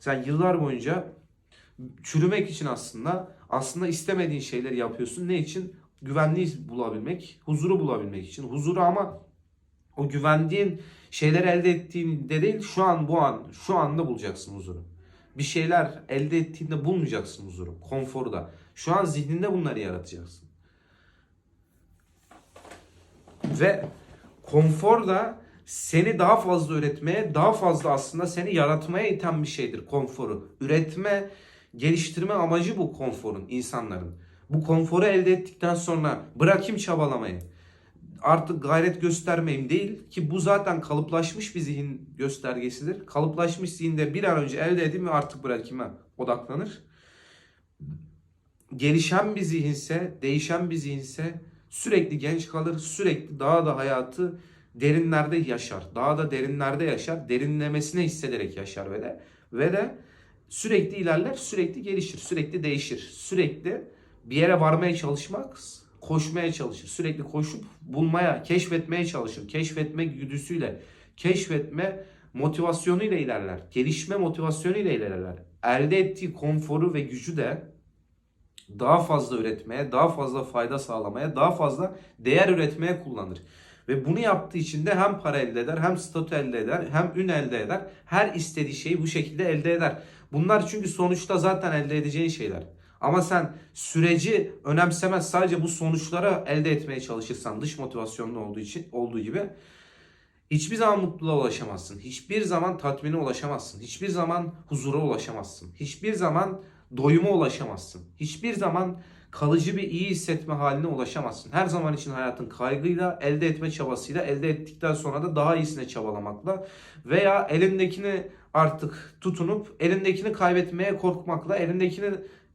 Sen yıllar boyunca çürümek için aslında aslında istemediğin şeyleri yapıyorsun. Ne için? Güvenliği bulabilmek, huzuru bulabilmek için. Huzuru ama o güvendiğin şeyler elde ettiğinde değil, şu an bu an, şu anda bulacaksın huzuru. Bir şeyler elde ettiğinde bulmayacaksın huzuru, konforu da. Şu an zihninde bunları yaratacaksın. Ve konfor da seni daha fazla üretmeye, daha fazla aslında seni yaratmaya iten bir şeydir konforu. Üretme, geliştirme amacı bu konforun, insanların. Bu konforu elde ettikten sonra bırakayım çabalamayı. Artık gayret göstermeyeyim değil ki bu zaten kalıplaşmış bir zihin göstergesidir. Kalıplaşmış zihinde bir an önce elde edeyim ve artık bırakayım odaklanır. Gelişen bir zihinse, değişen bir zihinse sürekli genç kalır, sürekli daha da hayatı derinlerde yaşar. Daha da derinlerde yaşar, derinlemesine hissederek yaşar ve de ve de sürekli ilerler, sürekli gelişir, sürekli değişir. Sürekli bir yere varmaya çalışmak, koşmaya çalışır. Sürekli koşup bulmaya, keşfetmeye çalışır. Keşfetme güdüsüyle, keşfetme motivasyonuyla ilerler. Gelişme motivasyonuyla ilerler. Elde ettiği konforu ve gücü de daha fazla üretmeye, daha fazla fayda sağlamaya, daha fazla değer üretmeye kullanır. Ve bunu yaptığı için de hem para elde eder, hem statü elde eder, hem ün elde eder. Her istediği şeyi bu şekilde elde eder. Bunlar çünkü sonuçta zaten elde edeceğin şeyler. Ama sen süreci önemsemez sadece bu sonuçlara elde etmeye çalışırsan dış motivasyonlu olduğu için olduğu gibi hiçbir zaman mutluluğa ulaşamazsın. Hiçbir zaman tatmine ulaşamazsın. Hiçbir zaman huzura ulaşamazsın. Hiçbir zaman doyuma ulaşamazsın. Hiçbir zaman kalıcı bir iyi hissetme haline ulaşamazsın. Her zaman için hayatın kaygıyla, elde etme çabasıyla, elde ettikten sonra da daha iyisine çabalamakla veya elindekini artık tutunup elindekini kaybetmeye korkmakla, elindekini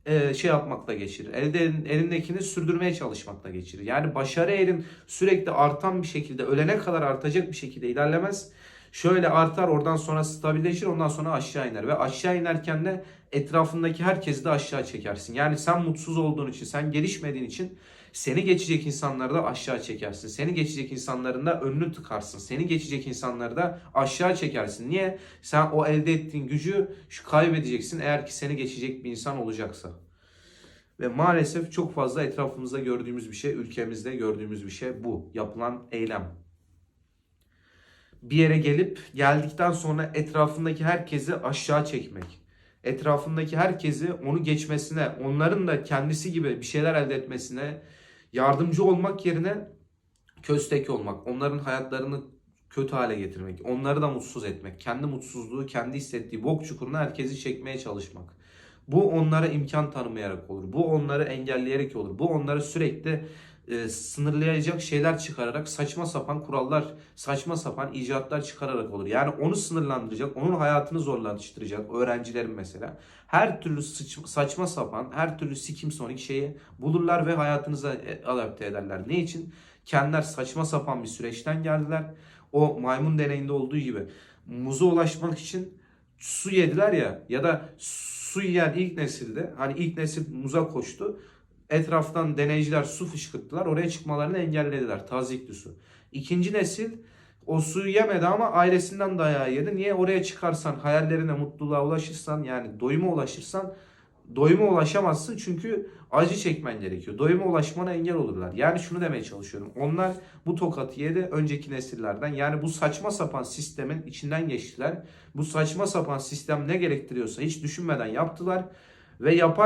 e, şey yapmakla geçirir. Elde elindekini sürdürmeye çalışmakla geçirir. Yani başarı elin sürekli artan bir şekilde, ölene kadar artacak bir şekilde ilerlemez. Şöyle artar oradan sonra stabilleşir ondan sonra aşağı iner ve aşağı inerken de etrafındaki herkesi de aşağı çekersin. Yani sen mutsuz olduğun için, sen gelişmediğin için seni geçecek insanları da aşağı çekersin. Seni geçecek insanların da önünü tıkarsın. Seni geçecek insanları da aşağı çekersin. Niye? Sen o elde ettiğin gücü şu kaybedeceksin eğer ki seni geçecek bir insan olacaksa. Ve maalesef çok fazla etrafımızda gördüğümüz bir şey, ülkemizde gördüğümüz bir şey bu. Yapılan eylem bir yere gelip geldikten sonra etrafındaki herkesi aşağı çekmek. Etrafındaki herkesi onu geçmesine, onların da kendisi gibi bir şeyler elde etmesine yardımcı olmak yerine köstek olmak. Onların hayatlarını kötü hale getirmek. Onları da mutsuz etmek. Kendi mutsuzluğu, kendi hissettiği bok çukuruna herkesi çekmeye çalışmak. Bu onlara imkan tanımayarak olur. Bu onları engelleyerek olur. Bu onları sürekli e, sınırlayacak şeyler çıkararak saçma sapan kurallar, saçma sapan icatlar çıkararak olur. Yani onu sınırlandıracak, onun hayatını zorlaştıracak öğrencilerin mesela. Her türlü saçma sapan, her türlü sikim sonik şeyi bulurlar ve hayatınıza e, adapte ederler. Ne için? Kendiler saçma sapan bir süreçten geldiler. O maymun deneyinde olduğu gibi muza ulaşmak için su yediler ya ya da su yiyen ilk nesilde hani ilk nesil muza koştu etraftan deneyciler su fışkırttılar. Oraya çıkmalarını engellediler. Tazikli su. İkinci nesil o suyu yemedi ama ailesinden dayağı yedi. Niye? Oraya çıkarsan, hayallerine, mutluluğa ulaşırsan yani doyuma ulaşırsan doyuma ulaşamazsın çünkü acı çekmen gerekiyor. Doyuma ulaşmana engel olurlar. Yani şunu demeye çalışıyorum. Onlar bu tokatı yedi önceki nesillerden. Yani bu saçma sapan sistemin içinden geçtiler. Bu saçma sapan sistem ne gerektiriyorsa hiç düşünmeden yaptılar ve yapar